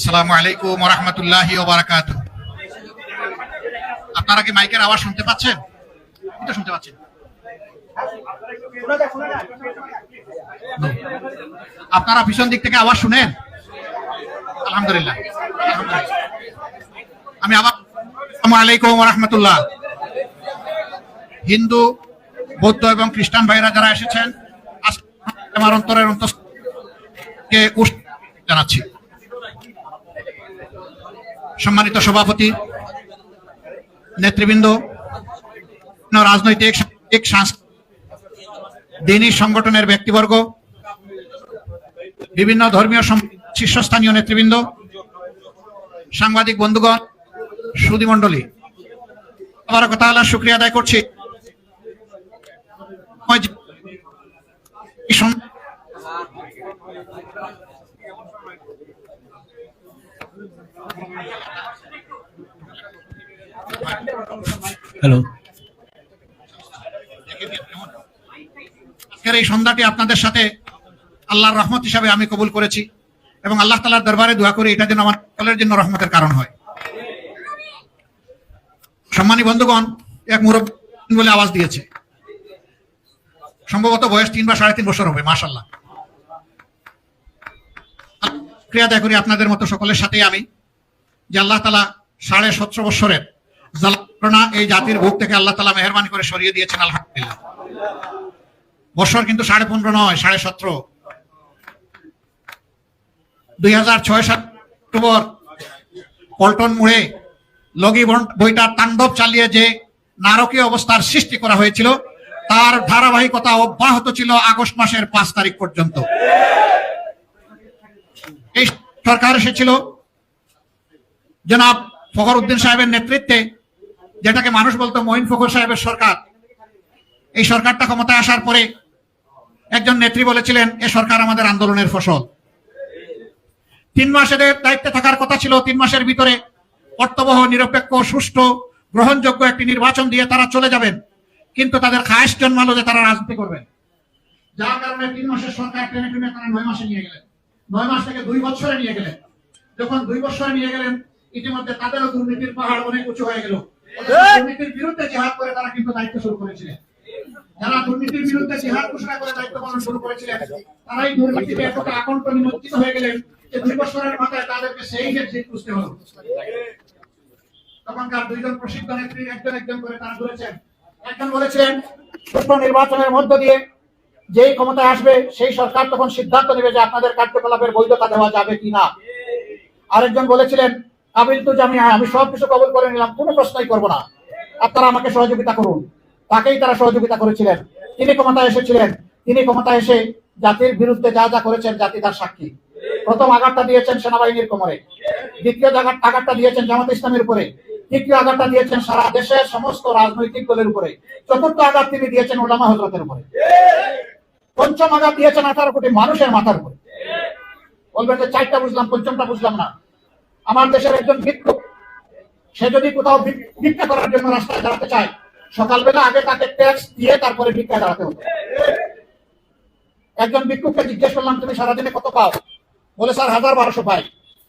আসসালামু আলাইকুম রহমতুল্লাহি আপনারা কি মাইকের আওয়াজ শুনতে পাচ্ছেন? শুনতে পাচ্ছেন। আপনারা পিছন দিক থেকে আওয়াজ শুনেন? আলহামদুলিল্লাহ। আমি আবার আলাইকুম রহমতুল্লাহ। হিন্দু, বৌদ্ধ এবং খ্রিস্টান ভাইরা যারা এসেছেন আমার অন্তরের অন্তকে জানাচ্ছি। সম্মানিত সভাপতি, নেতৃবৃন্দ, রাজনৈতিক, সামাজিক, সাংস্কৃতিক, দিনী সংগঠনের ব্যক্তিবর্গ, বিভিন্ন ধর্মীয় শীর্ষস্থানীয় নেতৃবৃন্দ, সাংবাদিক বন্ধুগণ সুদী মণ্ডলী। আবার কথা আল্লাহ শুক্রিয়া আদায় করছি এই সম- হ্যালো আজকের এই সন্ধ্যাটি আপনাদের সাথে আল্লাহর রহমত হিসাবে আমি কবুল করেছি এবং আল্লাহ তালার দরবারে দোয়া করি, এটা যেন আমার সকলের জন্য রহমতের কারণ হয়। সম্মানী বন্ধুগণ, এক মুরব্বী বলে আওয়াজ দিয়েছে। সম্ভবত বয়স তিন বা সাড়ে তিন বছর হবে মাশাল্লাহ ক্রিয়া করি আপনাদের মতো সকলের সাথেই আমি যে আল্লাহ তালা সাড়ে সতেরো বছরের জ্বালানা এই জাতির ভোগ থেকে আল্লাহ তালা মেহরবানি করে সরিয়ে দিয়েছেন, আলহামদুলিল্লাহ। বছর কিন্তু সাড়ে পনেরো নয়, সাড়ে সতেরো। দুই হাজার ছয় সাত অক্টোবর, পল্টন মুড়ে লগি বইটার তাণ্ডব চালিয়ে যে নারকীয় অবস্থার সৃষ্টি করা হয়েছিল, তার ধারাবাহিকতা অব্যাহত ছিল আগস্ট মাসের পাঁচ তারিখ পর্যন্ত। এই সরকার এসেছিল জনাব ফখর উদ্দিন সাহেবের নেতৃত্বে, যেটাকে মানুষ বলতো মহিন ফখর সাহেবের সরকার। এই সরকারটা ক্ষমতায় আসার পরে একজন নেত্রী বলেছিলেন, এ সরকার আমাদের আন্দোলনের ফসল। তিন মাসের দায়িত্বে থাকার কথা ছিল, তিন মাসের ভিতরে অর্থবহ নিরপেক্ষ, সুষ্ঠু, গ্রহণযোগ্য একটি নির্বাচন দিয়ে তারা চলে যাবেন। কিন্তু তাদের খায়েশ জন্মালো যে তারা রাজনীতি করবেন। যার কারণে তিন মাসের সরকার টেনে টেনে তারা নয় মাসে নিয়ে গেলেন। নয় মাস থেকে দুই বছরে নিয়ে গেলেন। যখন দুই বছরে নিয়ে গেলেন ইতিমধ্যে তাদেরও দুর্নীতির পাহাড় অনেক উঁচু হয়ে গেল। দুর্নীতির বিরুদ্ধে জিহাদ করে তারা কিন্তু দায়িত্ব শুরু করেছিলেন। যারা দুর্নীতির বিরুদ্ধে জিহাদ ঘোষণা করে দায়িত্ব পালন শুরু করেছিলেন তারাই দুর্নীতিতে এতটা আকণ্ঠ নিমজ্জিত হয়ে গেলেন যে দুই বছরের মাথায় তাদেরকে সেই এক্সিট বুঝতে হলো। তখনকার দুইজন প্রসিদ্ধ নেত্রী একজন একজন করে তারা একজন বলেছিলেন সুষ্ঠু নির্বাচনের মধ্য দিয়ে যেই ক্ষমতায় আসবে সেই সরকার তখন সিদ্ধান্ত নেবে যে আপনাদের কার্যকলাপের বৈধতা দেওয়া যাবে কিনা। আরেকজন বলেছিলেন কাবিল তো জানি আমি সব কিছু কবল করে নিলাম, কোনো প্রশ্নই করব না। আপনারা আমাকে সহযোগিতা করুন। তাকেই তারা সহযোগিতা করেছিলেন। তিনি ক্ষমতায় এসেছিলেন। তিনি ক্ষমতায় এসে জাতির বিরুদ্ধে যা যা করেছেন, জাতি তার সাক্ষী। প্রথম আঘাতটা দিয়েছেন সেনাবাহিনীর কোমরে। দ্বিতীয় আঘাতটা দিয়েছেন জামাত ইসলামের উপরে। তৃতীয় আঘাতটা দিয়েছেন সারা দেশের সমস্ত রাজনৈতিক দলের উপরে। চতুর্থ আঘাত তিনি দিয়েছেন ওলামা হজরতের উপরে। পঞ্চম আঘাত দিয়েছেন আঠারো কোটি মানুষের মাথার উপরে। বলবেন যে চারটা বুঝলাম, পঞ্চমটা বুঝলাম না। আমার দেশের একজন ভিক্ষুক, সে যদি কোথাও ভিক্ষা করার জন্য রাস্তায় দাঁড়াতে চায়, সকালবেলা আগে তাকে ট্যাক্স দিয়ে তারপরে ভিক্ষায় দাঁড়াতে হতো একজন ভিক্ষুককে জিজ্ঞেস করলাম, তুমি সারাদিনে কত পাও? বলে, স্যার, হাজার বারোশো পাই।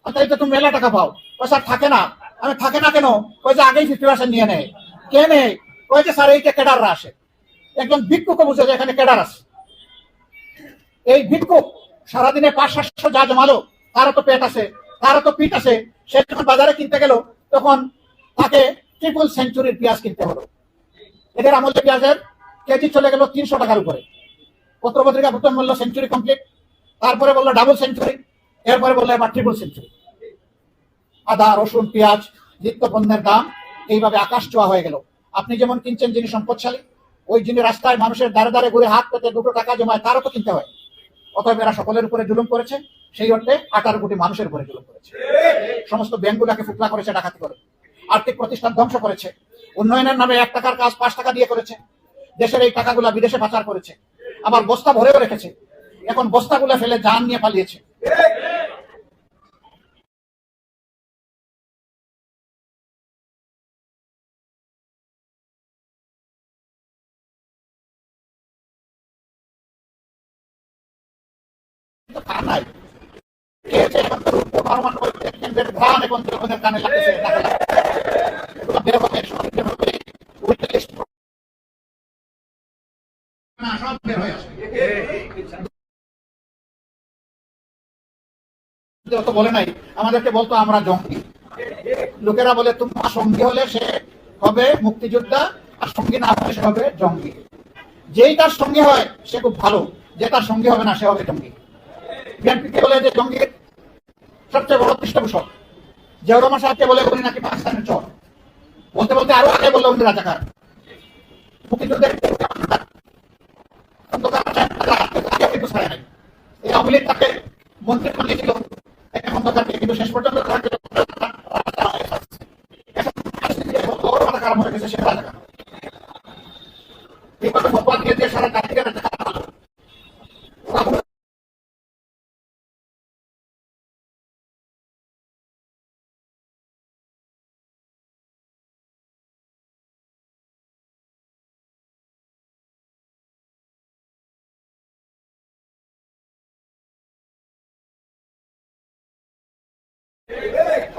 তাই তো তুমি মেলা টাকা পাও। ও স্যার, থাকে না। আমি থাকে না কেন? ওই যে আগেই ফিফটি পার্সেন্ট নিয়ে নেয়। কে নেয়? ওই যে, স্যার এইটা কেডাররা আসে। একজন ভিক্ষুকও বুঝে যে এখানে কেডার আসে এই ভিক্ষুক সারাদিনে পাঁচ, সাতশো যা জমালো তারও তো পেট আছে। তারও তো পিঠ আছে, সে যখন বাজারে কিনতে গেল, তখন তাকে ট্রিপল সেঞ্চুরির পেঁয়াজ কিনতে হলো। এদের আমলে পেঁয়াজের কেজি চলে গেল তিনশো টাকার উপরে। পত্রপত্রিকা প্রথম বলল সেঞ্চুরি কমপ্লিট তারপরে বলল ডাবল সেঞ্চুরি এরপরে বলল এবার ট্রিপল সেঞ্চুরি আদা, রসুন, পেঁয়াজ, নিত্য পণ্যের দাম এইভাবে আকাশ ছোঁয়া হয়ে গেল। আপনি যেমন কিনছেন যিনি সম্পদশালী, ওই যিনি রাস্তায় মানুষের দ্বারে দ্বারে ঘুরে হাত পেতে দুটো টাকা জমায়, তারও তো কিনতে হয়। অতএব এরা সকলের উপরে জুলুম করেছে, সেই অর্থে আঠারো কোটি মানুষের উপরে জুলুম করেছে। সমস্ত ব্যাংকগুলোকে ফুকলা করেছে, ডাকাতি করে। আর্থিক প্রতিষ্ঠান ধ্বংস করেছে। উন্নয়নের নামে এক টাকার কাজ পাঁচ টাকা দিয়ে করেছে। দেশের এই টাকাগুলা বিদেশে পাচার করেছে। আবার বস্তা ভরেও রেখেছে। এখন বস্তাগুলো ফেলে জান নিয়ে পালিয়েছে। সেন্টের ঘ্রাণ কানে জঙ্গি। লোকেরা বলে তোমার সঙ্গী হলে সে হবে মুক্তিযোদ্ধা, আর সঙ্গী না হলে সে হবে জঙ্গি। যেই তার সঙ্গী হয়, সে খুব ভালো। যে তার সঙ্গী হবে না, সে হবে জঙ্গি। বিএনপিকে বলে যে জঙ্গির সবচেয়ে বড় পৃষ্ঠপোষক। জেহরমা সাহেবকে বলে উনি নাকি পাকিস্তানের চর। বলতে বলতে আরও আগে বলল উনি রাজাকার। এখন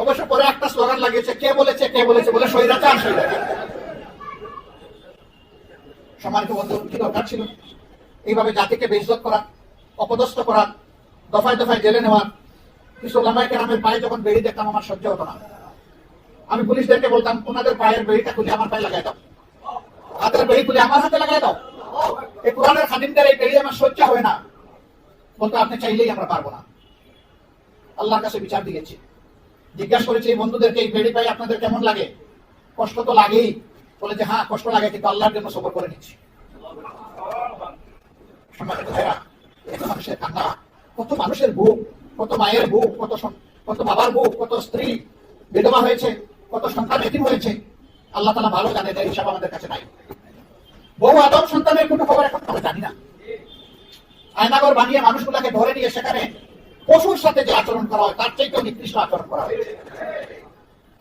অবশ্য পরে একটা স্লোগান লাগিয়েছে কে বলেছে কে বলেছে বলে বন্ধু কি দরকার ছিল এইভাবে জাতিকে করা অপদস্থ করা দফায় দফায় জেলে কিছু কেরামের পায়ে যখন বেড়ি দেখতাম আমার সহ্য হতো না আমি পুলিশদেরকে বলতাম ওনাদের পায়ের বেড়িটা খুলে আমার পায়ে লাগাই দাও হাতের বেড়ি খুলে আমার হাতে লাগাই দাও এই পুরানের খাদিমদের এই বেড়ি আমার সহ্য হয় না বলতো আপনি চাইলেই আমরা পারব না আল্লাহর কাছে বিচার দিয়েছি। জিজ্ঞাসা করেছি, এই বন্ধুদেরকে, এই বেড়ি পাই আপনাদের কেমন লাগে? কষ্ট তো লাগেই। বলে যে হ্যাঁ কষ্ট লাগে, কিন্তু আল্লাহর জন্য সবর করে নিচ্ছি। কত মানুষের বুক কত মায়ের বুক কত কত বাবার বুক কত স্ত্রী বিধবা হয়েছে, কত সন্তান এতিম হয়েছে। আল্লাহ তালা ভালো জানে যে হিসাব আমাদের কাছে নাই। বহু আদম সন্তানের কোনো খবর এখন আমরা জানি না। আয়নাগর বানিয়ে মানুষগুলাকে ধরে নিয়ে সেখানে পশুর সাথে যে আচরণ করা হয়, তার চাইতেও নিকৃষ্ট আচরণ করা হয়।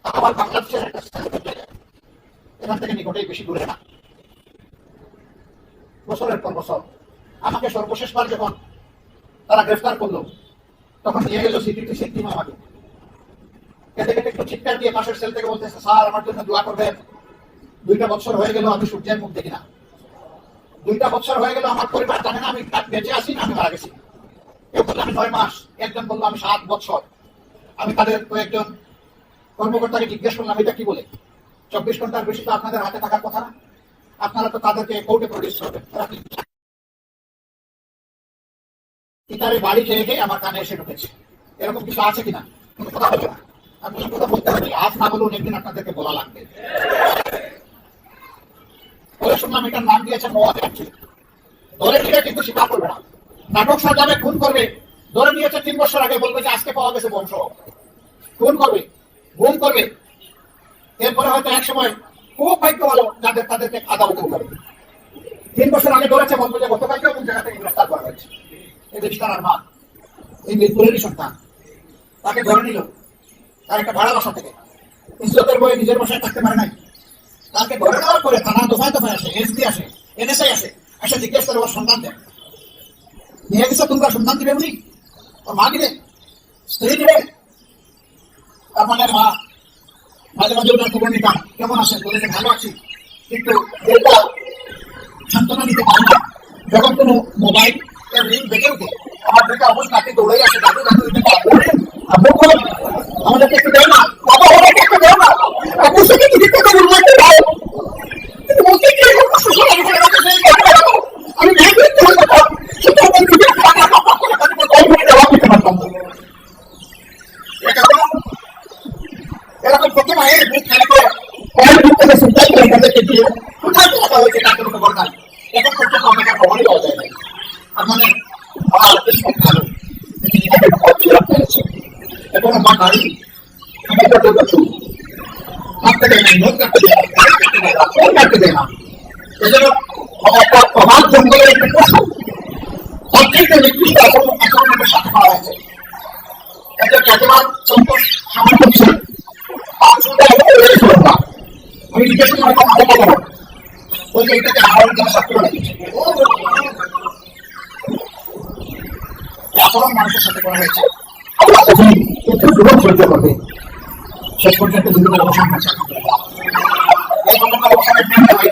আবার বাংলাদেশের এখান থেকে নিকটেই বেশি দূরে না। বছরের পর বছর আমাকে সর্বশেষবার যখন তারা গ্রেফতার করল, তখন নিয়ে গেল সিটিটি সিদ্দিম আমাকে। কেটে কেটে একটু চিৎকার দিয়ে পাশের সেল থেকে বলতেছে, স্যার, আমার জন্য দোয়া করবেন। দুইটা বছর হয়ে গেল আমি সূর্যের মুখ দেখি না। দুইটা বছর হয়ে গেল আমার পরিবার জানে না আমি বেঁচে আছি না আমি মারা গেছি। বলল, আমি নয় মাস, একজন বলল, আমি সাত বছর। আমি তাদের কয়েকজন কর্মকর্তাকে জিজ্ঞেস করলাম, এটা কি বলে? চব্বিশ ঘণ্টার বেশি তো আপনাদের হাতে থাকার কথা না। আপনারা তো তাদেরকে কোর্টে প্রডিউস করবেন। তারা কি বাড়ি খেয়ে খেয়ে আমার কানে এসে ঢুকেছে। এরকম কিছু আছে কিনা? কথা বলবে না। আমি কথা বলতে পারি, আজ না বলুন একদিন আপনাদেরকে বলা লাগবে। পরে শুনলাম, এটার নাম দিয়েছে ফ্যাক্টরি ধরে নিয়ে কিন্তু স্বীকার করবে না। নাটক সাজাবে খুন করবে। ধরে নিয়েছে তিন বছর আগে, বলবে যে আজকে পাওয়া গেছে বংশ। খুন করবে, গুম করবে। এরপরে হয়তো এক সময় খুব ভাগ্য ভালো যাদের তাদেরকে আদালতেও করবে তিন বছর আগে ধরেছে, বলব যে গতকালকে কোন জায়গা থেকে গ্রেফতার করা হয়েছে। এই রেজিস্টার মা, এই মিরপুরেরই সন্তান, তাকে ধরে নিল তার একটা ভাড়া বাসা থেকে। ইজ্জতের বয়ে নিজের বাসায় থাকতে পারে নাই। তাকে ধরে নেওয়ার পরে থানা দফায় দফায় আসে, এসপি আসে, এনএসআই আসে, এসে জিজ্ঞেস করে ওর সন্তান দেন নিয়ে গেছে তোমরা সন্তান দিবে উনি ওর মা দিবে স্ত্রী দিবে। মানে মা মাঝে মাঝে ওনার খবর নিতাম কেমন আছেন বলেছে ভালো আছি। কিন্তু এটা সান্ত্বনা দিতে পারি না। যখন কোনো মোবাইল এর রিং বেঁকে উঠে আমার দিকে অবস্থা আপনি দৌড়ে আসে দাদু দাদু এটা পাবো আব্বু বল, আমাদেরকে একটু দেও না। বাবা আমাদেরকে একটু দেও না। আব্বুর সাথে কি দিতে হবে একটু দাও। কিন্তু বলতে কি এরকম কষ্ট করে জবাব দিতে পারতাম না। এটা তো এরকম কত মায়ের বুক খালি করে পায়ের বুক থেকে সুলতান করে তাদেরকে দিয়ে কোথায় আমাকে পাওয়া আমি সবচেয়ে নিকৃষ্ট আচরণ আচরণের সাথে করা হয়েছে একটা খ্যাতিমান সম্পদ সামনে হচ্ছে আমি জিজ্ঞেস করলাম এখন আলাদা করো বলছে এটাকে আমার জন্য শাস্তি লাগিয়েছে আচরণ মানুষের সাথে করা হয়েছে আল্লাহ তখন একটু জীবন সহ্য করবে শেষ পর্যন্ত অবসান হয়েছে হয়ে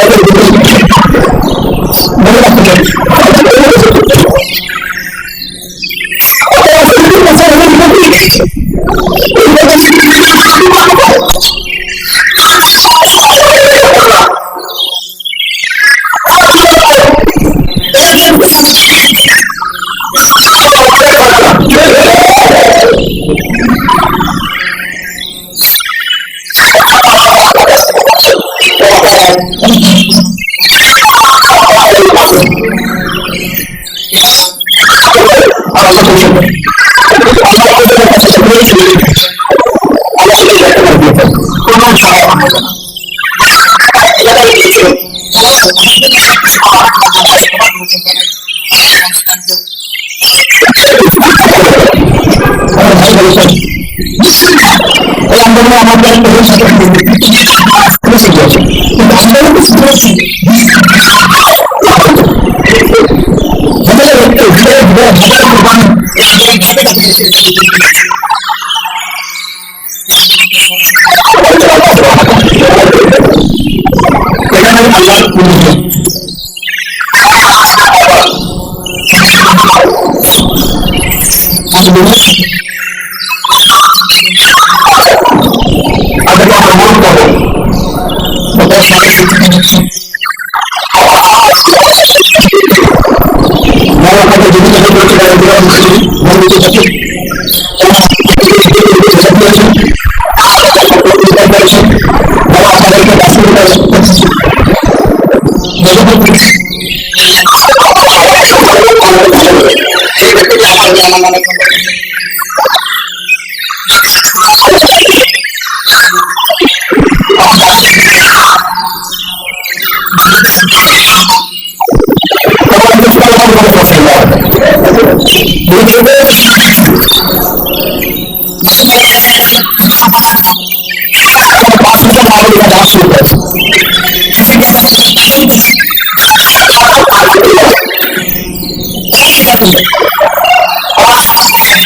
I'm এই আন্দোলনে আমাদের সাথে যারা আমাদের জীবিত করতে পারে বন্ধুকে যাতে যারা আমাদেরকে বাস্তব সেই ব্যক্তিকে আমাদের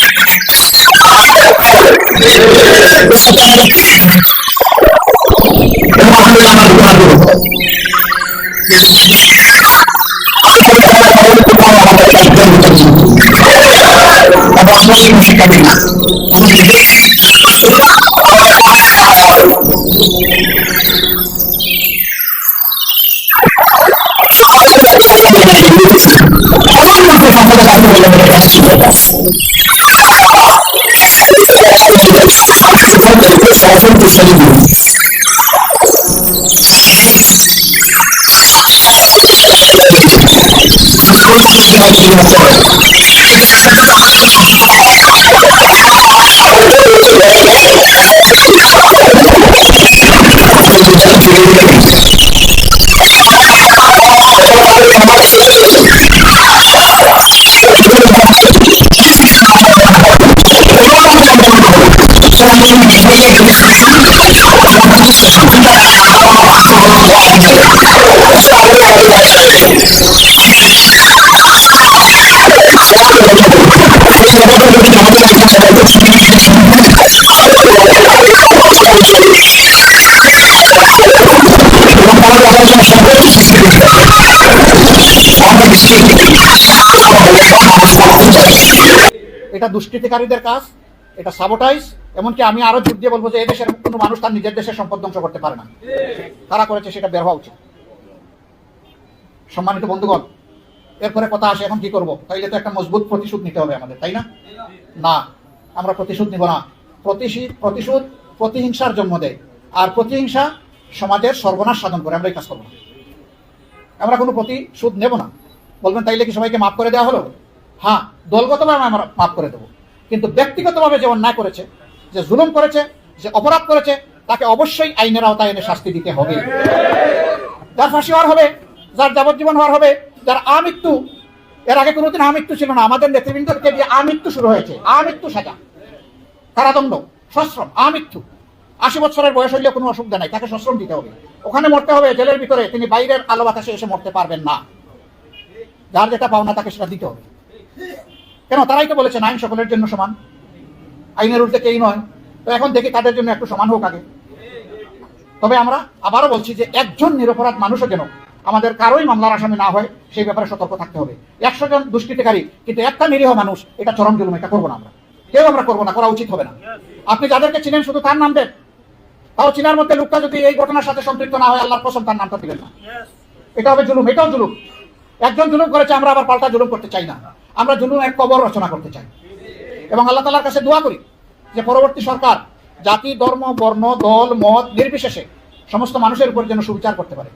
এটা দুষ্কৃতিকারীদের কাজ, এটা সাবোটাইজ এমনকি আমি আরও জোর দিয়ে বলব যে এদেশের কোনো মানুষ তার নিজের দেশের সম্পদ ধ্বংস করতে পারে না। কারা করেছে সেটা বের হওয়া উচিত। সম্মানিত বন্ধুগণ, এরপরে কথা আসে এখন কি করব? তাইলে তো একটা মজবুত প্রতিশোধ নিতে হবে আমাদের, তাই না? না, আমরা প্রতিশোধ নিব না। প্রতিশোধ প্রতিহিংসার জন্ম দেয়, আর প্রতিহিংসা সমাজের সর্বনাশ সাধন করে, আমরা এই কাজ করব না। আমরা কোনো প্রতিশোধ নেব না। বলবেন তাইলে কি সবাইকে মাফ করে দেওয়া হলো? হ্যাঁ দলগতভাবে আমরা মাফ করে দেবো। কিন্তু ব্যক্তিগতভাবে যে অন্যায় করেছে, যে জুলুম করেছে, যে অপরাধ করেছে, তাকে অবশ্যই আইনের আওতায় এনে শাস্তি দিতে হবে। যার ফাঁসি হওয়ার হবে, যার যাবজ্জীবন হওয়ার হবে, যার আমৃত্যু, এর আগে কোনোদিন আমৃত্যু ছিল না, আমাদের নেতৃবৃন্দকে দিয়ে আমৃত্যু শুরু হয়েছে। আমৃত্যু সাজা, কারাদণ্ড, সশ্রম, আমৃত্যু। আশি বছরের বয়স হইলে কোনো অসুবিধা নাই, তাকে সশ্রম দিতে হবে। ওখানে মরতে হবে, জেলের ভিতরে, তিনি বাইরের আলো বাতাসে এসে মরতে পারবেন না। যার যেটা পাওনা তাকে সেটা দিতে হবে। কেন? তারাই তো বলেছেন আইন সকলের জন্য সমান। আইনের উল্টে কেই নয়। তো এখন দেখি তাদের জন্য একটু সমান হোক আগে। তবে আমরা আবারও বলছি যে একজন নিরপরাধ মানুষও যেন আমাদের কারোই মামলার আসামি না হয়, সেই ব্যাপারে সতর্ক থাকতে হবে। একশো জন দুষ্কৃতিকারী, কিন্তু একটা নিরীহ মানুষ, এটা চরম জুলুম, এটা করব না আমরা। কেউ আমরা করব না, করা উচিত হবে না। আপনি যাদেরকে চিনেন, শুধু তার নাম দেন। তাও চিনার মধ্যে লোকটা যদি এই ঘটনার সাথে সম্পৃক্ত না হয়, আল্লাহর কসম, তার নামটা দিবেন না। এটা হবে জুলুম, এটাও জুলুম। একজন জুলুম করেছে, আমরা আবার পাল্টা জুলুম করতে চাই না। আমরা জুলুম এক কবর রচনা করতে চাই। এবং আল্লাহ তালার কাছে দোয়া করি যে পরবর্তী সরকার জাতি, ধর্ম, বর্ণ, দল, মত নির্বিশেষে সমস্ত মানুষের উপর যেন সুবিচার করতে পারে।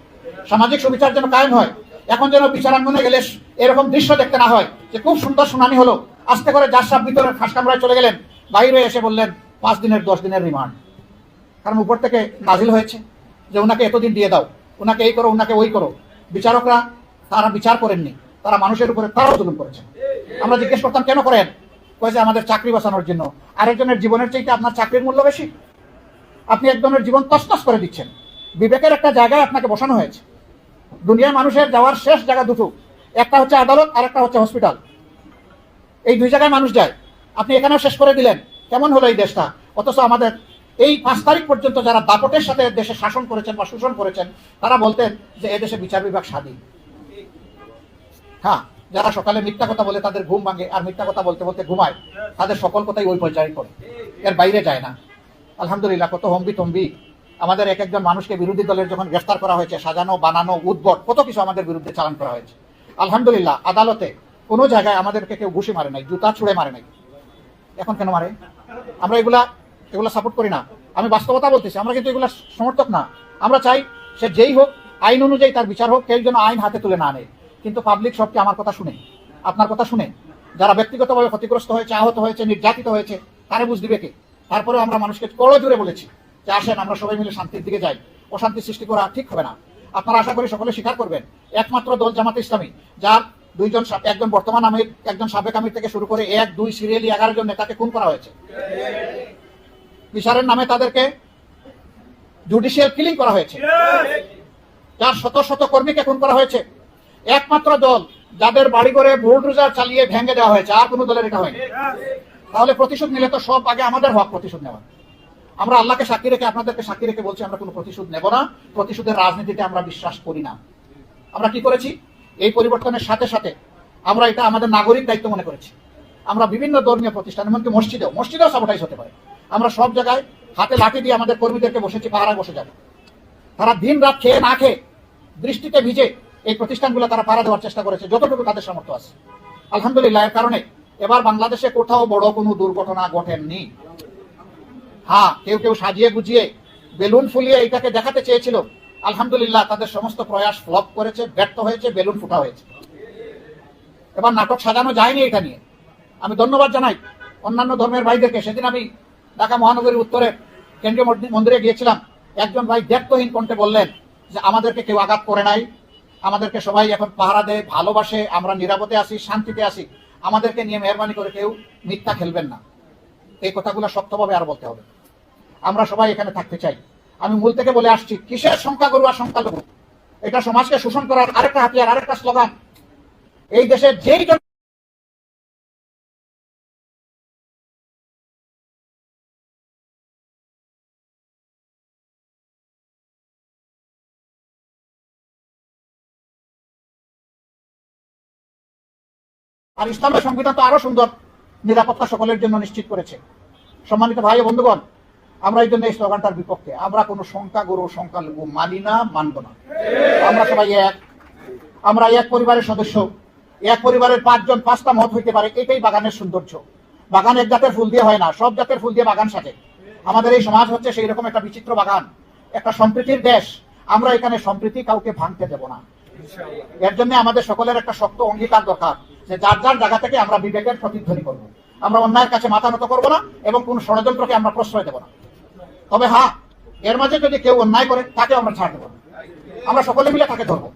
সামাজিক সুবিচার যেন কায়েম হয়, এখন যেন বিচারাঙ্গনে গেলে এরকম দৃশ্য দেখতে না হয় যে খুব সুন্দর শুনানি হলো, আস্তে করে যার সাপ ভিতরে ফাঁস কামড়ায় চলে গেলেন, বাইরে এসে বললেন, পাঁচ দিনের, দশ দিনের রিমান্ড। কারণ উপর থেকে নাজিল হয়েছে যে ওনাকে এতদিন দিয়ে দাও, ওনাকে এই করো, ওনাকে ওই করো। বিচারকরা তারা বিচার করেননি। তারা মানুষের উপরে তারাও জুলুম করেছে। আমরা জিজ্ঞেস করতাম, কেন করেন? কয়ে যে, আমাদের চাকরি বাঁচানোর জন্য। আরেকজনের জীবনের চাইতে আপনার চাকরির মূল্য বেশি। আপনি একজনের জীবন তসতস করে দিচ্ছেন। বিবেকের একটা জায়গায় আপনাকে বসানো হয়েছে। দুনিয়ার মানুষের যাওয়ার শেষ জায়গা দুটো। একটা হচ্ছে আদালত আর একটা হচ্ছে হসপিটাল। এই দুই জায়গায় মানুষ যায়। আপনি এখানেও শেষ করে দিলেন। কেমন হলো এই দেশটা? অথচ আমাদের এই পাঁচ তারিখ পর্যন্ত যারা দাপটের সাথে দেশে শাসন করেছেন বা শোষণ করেছেন, তারা বলতেন যে এদেশে বিচার বিভাগ স্বাধীন। হ্যাঁ যারা সকালে মিথ্যা কথা বলে তাদের ঘুম ভাঙে আর মিথ্যা কথা বলতে বলতে ঘুমায়, তাদের সকল কথাই ওই পর্যায়ে করে এর বাইরে যায় না। আলহামদুলিল্লাহ, কত হম্বি তম্বি। আমাদের এক একজন মানুষকে বিরোধী দলের যখন গ্রেফতার করা হয়েছে, সাজানো, বানানো, উদ্ভট, কত কিছু আমাদের বিরুদ্ধে চালান করা হয়েছে। আলহামদুলিল্লাহ, আদালতে কোনো জায়গায় আমাদেরকে কেউ ঘুষি মারে নাই, জুতা ছুঁড়ে মারে নাই। এখন কেন মারে? আমরা এগুলা এগুলা সাপোর্ট করি না। আমি বাস্তবতা বলতেছি, আমরা কিন্তু এগুলা সমর্থক না। আমরা চাই সে যেই হোক, আইন অনুযায়ী তার বিচার হোক, কেউ যেন আইন হাতে তুলে না নেয়। কিন্তু পাবলিক সবকে আমার কথা শুনে আপনার কথা শুনে যারা ব্যক্তিগতভাবে ক্ষতিগ্রস্ত হয়েছে আহত হয়েছে নির্যাতিত হয়েছে তারে বুঝ দিবে কে? তারপরেও আমরা মানুষকে কড় জুড়ে বলেছি যে আসেন আমরা সবাই মিলে শান্তির দিকে যাই। অশান্তি সৃষ্টি করা ঠিক হবে না। আপনারা আশা করি সকলে স্বীকার করবেন একমাত্র দল জামাত ইসলামী যার দুইজন একজন বর্তমান আমির একজন সাবেক আমির থেকে শুরু করে এক দুই সিরিয়ালি এগারো জন নেতাকে খুন করা হয়েছে। বিচারের নামে তাদেরকে জুডিশিয়াল কিলিং করা হয়েছে। যার শত শত কর্মীকে খুন করা হয়েছে। একমাত্র দল যাদের বাড়ি করে বুলডোজার চালিয়ে ভেঙে দেওয়া হয়েছে, আর কোনো দলের এটা হয়নি। তাহলে প্রতিশোধ নিলে তো সব আগে আমাদের হক প্রতিশোধ নেওয়া। আমরা আল্লাহকে সাক্ষী রেখে, আপনাদেরকে সাক্ষী রেখে বলছি, আমরা কোনো প্রতিশোধ নেব না। প্রতিশোধের রাজনীতিতে আমরা বিশ্বাস করি না। আমরা কি করেছি? এই পরিবর্তনের সাথে সাথে আমরা এটা আমাদের নাগরিক দায়িত্ব মনে করেছি। আমরা বিভিন্ন ধর্মীয় প্রতিষ্ঠান, এমনকি মসজিদেও মসজিদেও সাবটাইজ হতে পারে। আমরা সব জায়গায় হাতে লাঠি দিয়ে আমাদের কর্মীদেরকে বসেছি পাহারায় বসে যাবে। তারা দিন রাত খেয়ে না খেয়ে দৃষ্টিতে ভিজে এই প্রতিষ্ঠানগুলো তারা পাড়া দেওয়ার চেষ্টা করেছে, যতটুকু তাদের সামর্থ্য আছে। আলহামদুলিল্লাহ, এর কারণে এবার বাংলাদেশে কোথাও বড় কোনো দুর্ঘটনা ঘটেননি। হ্যাঁ কেউ কেউ সাজিয়ে গুজিয়ে বেলুন ফুলিয়ে এটাকে দেখাতে চেয়েছিল। আলহামদুলিল্লাহ, তাদের সমস্ত প্রয়াস ফ্লপ করেছে, ব্যর্থ হয়েছে, বেলুন ফুটা হয়েছে। এবার নাটক সাজানো যায়নি এটা নিয়ে। আমি ধন্যবাদ জানাই অন্যান্য ধর্মের ভাইদেরকে। সেদিন আমি ঢাকা মহানগরীর উত্তরে কেন্দ্রীয় মন্দিরে গিয়েছিলাম। একজন ভাই দ্ব্যর্থহীন কণ্ঠে বললেন যে, আমাদেরকে কেউ আঘাত করে নাই। আমাদেরকে সবাই এখন পাহারা দেয়, ভালোবাসে, আমরা নিরাপদে আছি, শান্তিতে আছি। আমাদেরকে নিয়ে মেহরবানি করে কেউ মিথ্যা খেলবেন না। এই কথাগুলো শক্তভাবে আর বলতে হবে আমরা সবাই এখানে থাকতে চাই। আমি মূল থেকে বলে আসছি, কিসের সংখ্যা সংখ্যাগুরু আর সংখ্যালঘু এটা সমাজকে শোষণ করার আরেকটা হাতিয়ার, আরেকটা স্লোগান। এই দেশের যেই আর ইসলামের সংবিধান তো আরও সুন্দর, নিরাপত্তা সকলের জন্য নিশ্চিত করেছে। সম্মানিত ভাই বন্ধুগণ, আমরা এই জন্য এই স্লোগানটার বিপক্ষে, আমরা কোনো সংখ্যাগুরু সংখ্যালঘু মানি না, মানব না। আমরা সবাই এক, আমরা এক পরিবারের সদস্য, এক পরিবারের পাঁচজন পাঁচটা মত হইতে পারে, এটাই বাগানের সৌন্দর্য। বাগান এক জাতের ফুল দিয়ে হয় না, সব জাতের ফুল দিয়ে বাগান সাজে। আমাদের এই সমাজ হচ্ছে সেই রকম একটা বিচিত্র বাগান, একটা সম্প্রীতির দেশ। আমরা এখানে সম্প্রীতি কাউকে ভাঙতে দেব না। এর জন্য আমাদের সকলের একটা শক্ত অঙ্গীকার দরকার। যে যার যার জায়গা থেকে আমরা বিবেকের প্রতিধ্বনি করব। আমরা অন্যায়ের কাছে মাথা নত করব না এবং কোন ষড়যন্ত্রকে আমরা প্রশ্রয় দেবো না। তবে হ্যাঁ এর মাঝে যদি কেউ অন্যায় করে তাকে আমরা ছাড় দেবো না। আমরা সকলে মিলে তাকে ধরবো।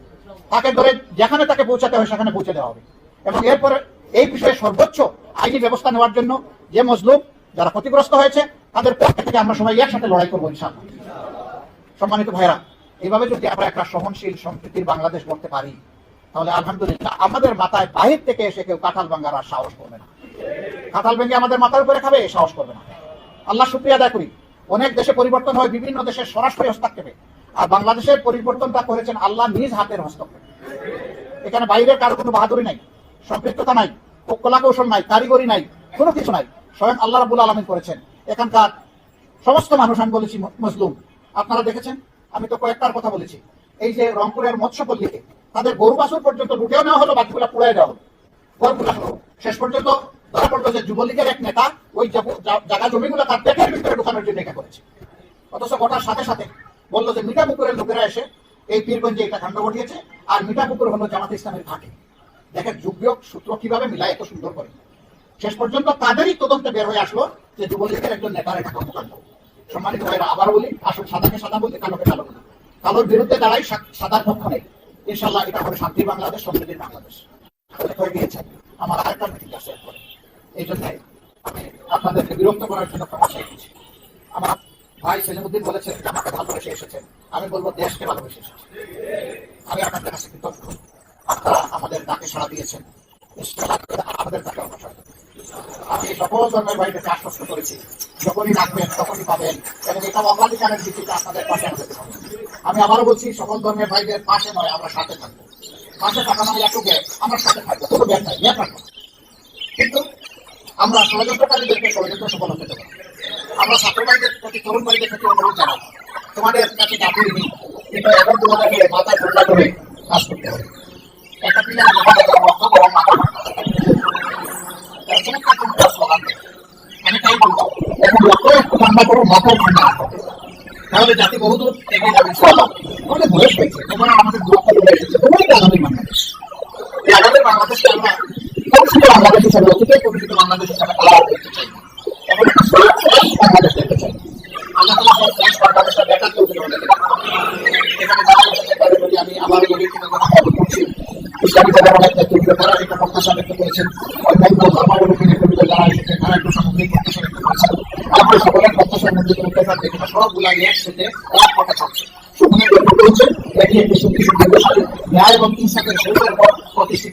তাকে ধরে যেখানে তাকে পৌঁছাতে হয়, সেখানে পৌঁছে দেওয়া হবে। এবং এরপরে এই বিষয়ে সর্বোচ্চ আইনি ব্যবস্থা নেওয়ার জন্য যে মজলুম যারা ক্ষতিগ্রস্ত হয়েছে, তাদের পক্ষ থেকে আমরা সবাই একসাথে লড়াই করব ইনশাআল্লাহ। সম্মানিত ভাইরা এইভাবে যদি আমরা একটা সহনশীল সম্প্রীতির বাংলাদেশ করতে পারি তাহলে আলহামদুলিল্লাহ, আমাদের মাথায় বাহির থেকে এসে কেউ কাঁঠাল ভাঙ্গার আর সাহস করবে না। কাঁঠাল ভেঙে আমাদের মাথার উপরে খাবে সাহস করবে না। আল্লাহ শুক্রিয়া আদায় করি। অনেক দেশে পরিবর্তন হয়, বিভিন্ন দেশের সরাসরি হস্তক্ষেপে। আর বাংলাদেশের পরিবর্তনটা করেছেন আল্লাহ নিজ হাতের হস্তক্ষেপ। এখানে বাইরের কারও কোনো বাহাদুরি নাই, সম্পৃক্ততা নাই কলা কৌশল নাই, কারিগরি নাই, কোনো কিছু নাই। স্বয়ং আল্লাহ রাবুল আলমিন করেছেন। এখানকার সমস্ত মানুষ, আমি বলেছি মজলুম, আপনারা দেখেছেন? আমি তো কয়েকটার কথা বলেছি। এই যে রংপুরের মৎস্যপল্লীতে তাদের গরু বাছুর পর্যন্ত লুটেও নেওয়া হলো, বাকিগুলো পুড়াই দেওয়া হলো। হলো। শেষ পর্যন্ত ধরা পড়ল যে যুবলীগের এক নেতা ওই জায়গা জমিগুলো তার পেটের ভিতরে ঢুকানোর জন্য এটা করেছে। অথচ ঘটার সাথে সাথে বলল যে মিঠাপুকুরের লোকেরা এসে এই পীরগঞ্জে এটা কাণ্ড ঘটিয়েছে, আর মিঠাপুকুর হলো জামাত ইসলামের ঘাটে। দেখেন যুগবিয়োগ সূত্র কীভাবে মিলায় এত সুন্দর করে। শেষ পর্যন্ত তাদেরই তদন্তে বের হয়ে আসলো যে যুবলীগের একজন নেতার এটা কর্মকাণ্ড। সম্মানিত ভাইরা, আবার বলি আসুন সাদাকে সাদা বলতে কালোকে কালো কালোর বিরুদ্ধে দাঁড়াই সাদার পক্ষ নেই। ইনশাল্লাহ এটা হবে শান্তির বাংলাদেশ সমৃদ্ধির বাংলাদেশ। হয়ে গিয়েছে আমার আরেকটা মিটিং আছে এরপরে। এই জন্য আমি আপনাদেরকে বিরক্ত করার জন্য ক্ষমা চাইছি আমার ভাই সেলিমুদ্দিন বলেছেন আমাকে ভালোবেসে এসেছেন আমি বলব দেশকে ভালোবেসে এসেছেন আমি আপনাদের কাছে কৃতজ্ঞ। আপনারা আমাদের ডাকে সাড়া দিয়েছেন। আমাদের ডাকে সাড়া আমি সকল ধর্মের বাড়িতে আশ্বস্ত করেছি। যখনই রাখবেন তখনই পাবেন। এবং এটা অগ্রাধিকারের ভিত্তিতে আপনাদের পাশে আমাদের। আমি আবারও বলছি, সকল ধর্মের ভাইদের পাশে নয়, আমরা সাথে থাকব। পাশে থাকা মানে একটু আমরা সাথে থাকব, কোনো ব্যাগ নাই ব্যাগ রাখব কিন্তু আমরা ষড়যন্ত্রকারীদেরকে ষড়যন্ত্র সফল হতে দেবো। আমরা ছাত্র ভাইদের প্রতি তরুণ ভাইদের প্রতি অনুরোধ জানাই তোমাদের কাছে চাকরি নেই, কিন্তু এখন তোমাদেরকে মাথা ঠান্ডা করে কাজ করতে হবে। একটা মাথা দেয়। আমি তাই বলব, এখন একটু ঠান্ডা করো মাথাও ঠান্ডা রাখো। তাহলে যাবে। ইনশাআল্লাহ। আমাদের বয়স হয়েছে, তোমরা আমাদের দূরত্ব চলে এসেছে তোমরাই আগামী বাংলাদেশ। এই আমাদের বাংলাদেশকে আমরা পরিচিত বাংলাদেশ হিসাবে অতীতে পরিচিত বাংলাদেশ হিসাবে করতে চাই এখন একটা ফ্রেশ বাংলাদেশ দেখতে চাই। আল্লাহ তালা ফ্রেশ বাংলাদেশটা তৌফিক আমাদের এখানে আমি নেতৃত্ব তারা একটা প্রত্যাশা করেছেন। একটু ব্যক্ত করেছেন আমরা সকলের প্রত্যাশার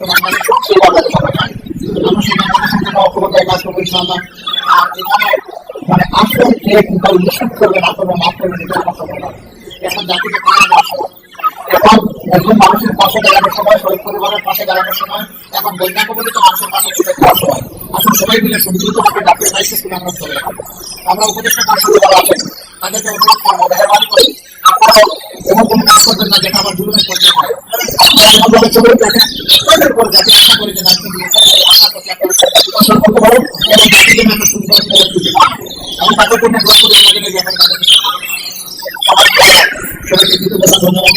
না করব আর এখানে মানে আসল কে কোথাও নিশ্চিত করবেন অথবা মাফ করবেন এটা আমার সফলতা এখন জাতিকে পাওয়া যাওয়ার এখন একজন মানুষের পাশে দাঁড়ানোর সময়, শহীদ পরিবারের পাশে দাঁড়ানোর সময়, এখন বন্যা কবলিত মানুষের পাশে ছুটে যাওয়ার আসুন সবাই মিলে ডাক্তার দায়িত্ব তুলে আমরা চলে যাব আমরা উপদেষ্টা তাদেরকে অনুরোধ করব, মেহরবানি কোনো যেটা আমার জুলুমের পর্যায়ে হয়। আপনারা আশা করতে করতে সুন্দর দিতে পারেন। তাদের জন্য দোষ ধন্যবাদ